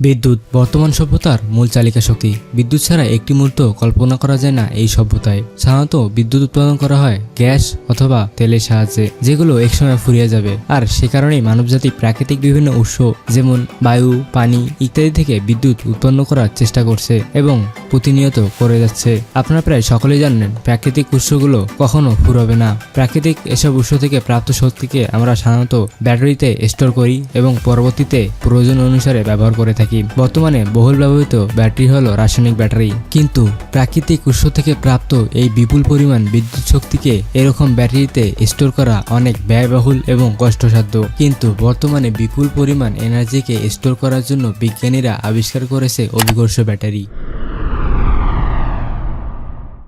বিদ্যুৎ, বর্তমান সভ্যতার মূল চালিকা শক্তি। বিদ্যুৎ ছাড়া একটি মুহূর্ত কল্পনা করা যায় না এই সভ্যতায়। সাধারণত বিদ্যুৎ উৎপাদন করা হয় গ্যাস অথবা তেলের সাহায্যে, যেগুলো একসময় ফুরিয়ে যাবে। আর সে কারণেই মানবজাতি প্রাকৃতিক বিভিন্ন উৎস, যেমন বায়ু, পানি ইত্যাদি থেকে বিদ্যুৎ উৎপন্ন করার চেষ্টা করছে এবং প্রতিনিয়ত করে যাচ্ছে। আপনারা প্রায় সকলেই জানেন, প্রাকৃতিক উৎসগুলো কখনো ফুরবে না। প্রাকৃতিক এসব উৎস থেকে প্রাপ্ত শক্তিকে আমরা সাধারণত ব্যাটারিতে স্টোর করি এবং পরবর্তীতে প্রয়োজন অনুসারে ব্যবহার করে থাকি। বর্তমানে বহুল ব্যবহৃত ব্যাটারি হল রাসায়নিক ব্যাটারি। কিন্তু প্রাকৃতিক উৎস থেকে প্রাপ্ত এই বিপুল পরিমাণ বিদ্যুৎ শক্তিকে এরকম ব্যাটারিতে স্টোর করা অনেক ব্যয়বহুল এবং কষ্টসাধ্য। কিন্তু বর্তমানে বিপুল পরিমাণ এনার্জিকে স্টোর করার জন্য বিজ্ঞানীরা আবিষ্কার করেছে অভিকর্ষ ব্যাটারি।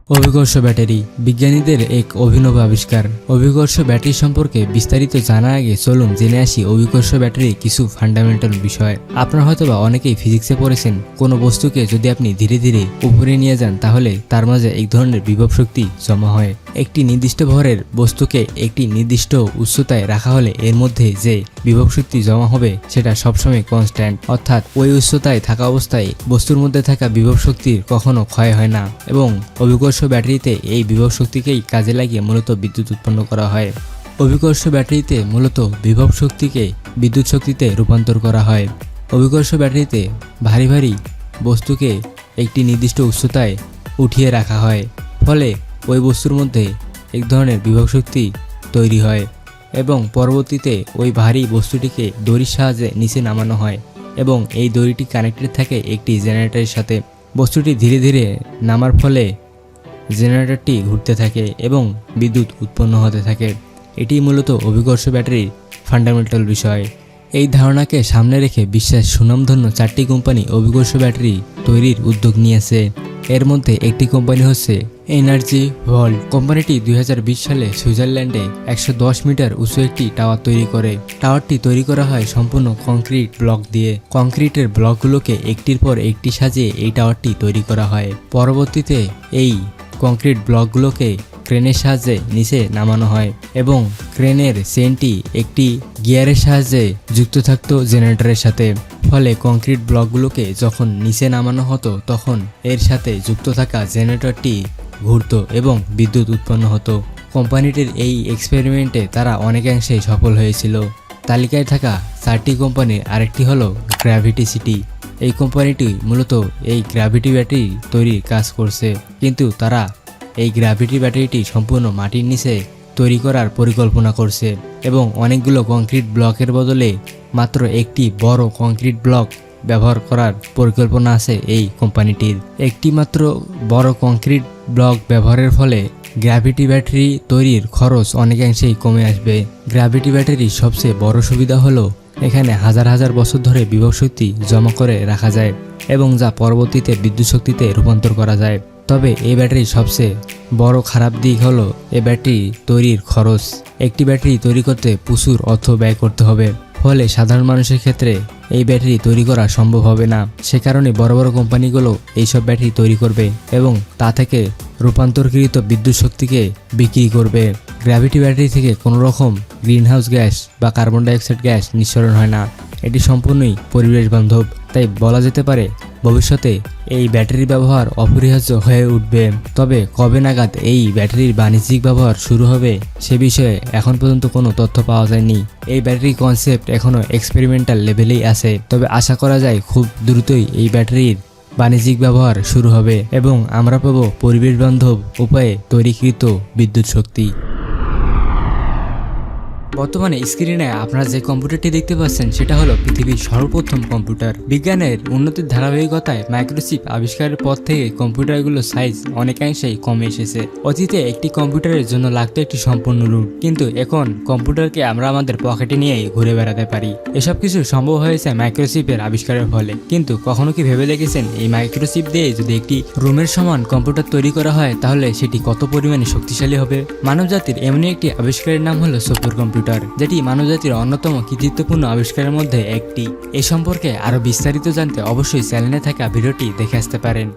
অভিকর্ষ ব্যাটারি বিজ্ঞানীদের এক অভিনব আবিষ্কার। অভিকর্ষ ব্যাটারি সম্পর্কে বিস্তারিত জানার আগে চলুন জেনে আসি অভিকর্ষ ব্যাটারির কিছু ফান্ডামেন্টাল বিষয়। আপনারা হয়তোবা অনেকেই ফিজিক্সে পড়েছেন, কোনো বস্তুকে যদি আপনি ধীরে ধীরে উপরে নিয়ে যান, তাহলে তার মাঝে এক ধরনের বিভব শক্তি জমা হয়। একটি নির্দিষ্ট ভরের বস্তুকে একটি নির্দিষ্ট উচ্চতায় রাখা হলে এর মধ্যে যে বিভব শক্তি জমা হবে, সেটা সবসময় কনস্ট্যান্ট অর্থাৎ ওই উচ্চতায় থাকা অবস্থায় বস্তুর মধ্যে থাকা বিভব শক্তির কখনো ক্ষয় হয় না। এবং অভিকর্ষ ব্যাটারিতে এই বিভব শক্তিকেই কাজে লাগিয়ে মূলত বিদ্যুৎ উৎপন্ন করা হয়। অভিকর্ষ ব্যাটারিতে মূলত বিভব শক্তিকে বিদ্যুৎ শক্তিতে রূপান্তর করা হয়। অভিকর্ষ ব্যাটারিতে ভারী ভারী বস্তুকে একটি নির্দিষ্ট উচ্চতায় উঠিয়ে রাখা হয়। ফলে ওই বস্তুর মধ্যে এক ধরনের বিভব শক্তি তৈরি হয় এবং পরবর্তীতে ওই ভারী বস্তুটিকে দড়ির সাহায্যে নিচে নামানো হয় এবং এই দড়িটি কানেক্টেড থাকে একটি জেনারেটরের সাথে। বস্তুটি ধীরে ধীরে নামার ফলে জেনারেটরটি ঘুরতে থাকে এবং বিদ্যুৎ উৎপন্ন হতে থাকে। এটি মূলত অভিকর্ষ ব্যাটারির ফান্ডামেন্টাল বিষয়। এই ধারণাকে সামনে রেখে বিশ্বের সুনামধন্য চারটি কোম্পানি অভিকর্ষ ব্যাটারি তৈরির উদ্যোগ নিয়েছে। এর মধ্যে একটি কোম্পানি হচ্ছে এনার্জি ভল্ট কোম্পানিটি দুই হাজার বিশ সালে সুইজারল্যান্ডে একশো দশ মিটার উঁচু একটি টাওয়ার তৈরি করে। টাওয়ারটি তৈরি করা হয় সম্পূর্ণ কংক্রিট ব্লক দিয়ে। কংক্রিটের ব্লকগুলোকে একটির পর একটি সাজিয়ে এই টাওয়ারটি তৈরি করা হয়। পরবর্তীতে এই কংক্রিট ব্লকগুলোকে ক্রেনের সাহায্যে নিচে নামানো হয় এবং ক্রেনের চেনটি একটি গিয়ারের সাহায্যে যুক্ত থাকতো জেনারেটরের সাথে। ফলে কংক্রিট ব্লকগুলোকে যখন নিচে নামানো হতো, তখন এর সাথে যুক্ত থাকা জেনারেটরটি ঘুরতো এবং বিদ্যুৎ উৎপন্ন হতো। কোম্পানিটির এই এক্সপেরিমেন্টে তারা অনেকাংশেই সফল হয়েছিল। তালিকায় থাকা চারটি কোম্পানির আরেকটি হলো গ্র্যাভিটি সিটি। এই কোম্পানিটি মূলত এই গ্র্যাভিটি ব্যাটারি তৈরির কাজ করছে। কিন্তু তারা এই গ্র্যাভিটি ব্যাটারিটি সম্পূর্ণ মাটির নিচে তৈরি করার পরিকল্পনা করছে এবং অনেকগুলো কংক্রিট ব্লকের বদলে মাত্র একটি বড় কংক্রিট ব্লক ব্যবহার করার পরিকল্পনা আছে এই কোম্পানিটির। একটি মাত্র বড় কংক্রিট ব্লক ব্যবহারের ফলে গ্র্যাভিটি ব্যাটারি তৈরির খরচ অনেকাংশেই কমে আসবে। গ্র্যাভিটি ব্যাটারির সবচেয়ে বড় সুবিধা হলো এখানে হাজার হাজার বছর ধরে বিভব শক্তি জমা করে রাখা যায় এবং যা পরবর্তীতে বিদ্যুৎ শক্তিতে রূপান্তর করা যায়। তবে এই ব্যাটারির সবচেয়ে বড় খারাপ দিক হলো এই ব্যাটারি তৈরির খরচ। একটি ব্যাটারি তৈরি করতে প্রচুর অর্থ ব্যয় করতে হবে। ফলে সাধারণ মানুষের ক্ষেত্রে এই ব্যাটারি তৈরি করা সম্ভব হবে না। সে কারণে বড় বড় কোম্পানিগুলো এইসব ব্যাটারি তৈরি করবে এবং তা থেকে রূপান্তরকৃত বিদ্যুৎ শক্তিকে বিক্রি করবে। গ্র্যাভিটি ব্যাটারি থেকে কোনো রকম গ্রিনহাউস গ্যাস বা কার্বন ডাইঅক্সাইড গ্যাস নিঃসরণ হয় না। এটি সম্পূর্ণই পরিবেশ বান্ধব, তাই বলা যেতে পারে ভবিষ্যতে এই ব্যাটারির ব্যবহার অপরিহার্য হয়ে উঠবে। তবে কবে নাগাদ এই ব্যাটারির বাণিজ্যিক ব্যবহার শুরু হবে সে বিষয়ে এখন পর্যন্ত কোনো তথ্য পাওয়া যায়নি। এই ব্যাটারি কনসেপ্ট এখনও এক্সপেরিমেন্টাল লেভেলেই আছে, তবে আশা করা যায় খুব দ্রুতই এই ব্যাটারির বাণিজ্যিক ব্যবহার শুরু হবে এবং আমরা পাব পরিবেশবান্ধব উপায়ে তৈরিকৃত বিদ্যুৎ শক্তি। বর্তমানে স্ক্রিনে আপনারা যে কম্পিউটারটি দেখতে পাচ্ছেন, সেটা হলো পৃথিবীর সর্বপ্রথম কম্পিউটার। বিজ্ঞানের উন্নতির ধারাবাহিকতায় মাইক্রোচিপ আবিষ্কারের পর থেকে কম্পিউটারগুলোর সাইজ অনেকাংশেই কমে এসেছে। অতীতে একটি কম্পিউটারের জন্য লাগতো একটি সম্পূর্ণ রুট কিন্তু এখন কম্পিউটারকে আমরা আমাদের পকেটে নিয়েই ঘুরে বেড়াতে পারি। এসব কিছু সম্ভব হয়েছে মাইক্রোচিপের আবিষ্কারের ফলে। কিন্তু কখনো কি ভেবে দেখেছেন, এই মাইক্রোচিপ দিয়ে যদি একটি রুমের সমান কম্পিউটার তৈরি করা হয়, তাহলে সেটি কত পরিমাণে শক্তিশালী হবে? মানবজাতির এমনই একটি আবিষ্কারের নাম হলো সুপার কম্পিউটার, যেটি মানবজাতির অন্যতম কৃতিত্বপূর্ণ আবিষ্কারের মধ্যে একটি। এ সম্পর্কে আরও বিস্তারিত জানতে অবশ্যই চ্যানেলে থাকা ভিডিওটি দেখে আসতে পারেন।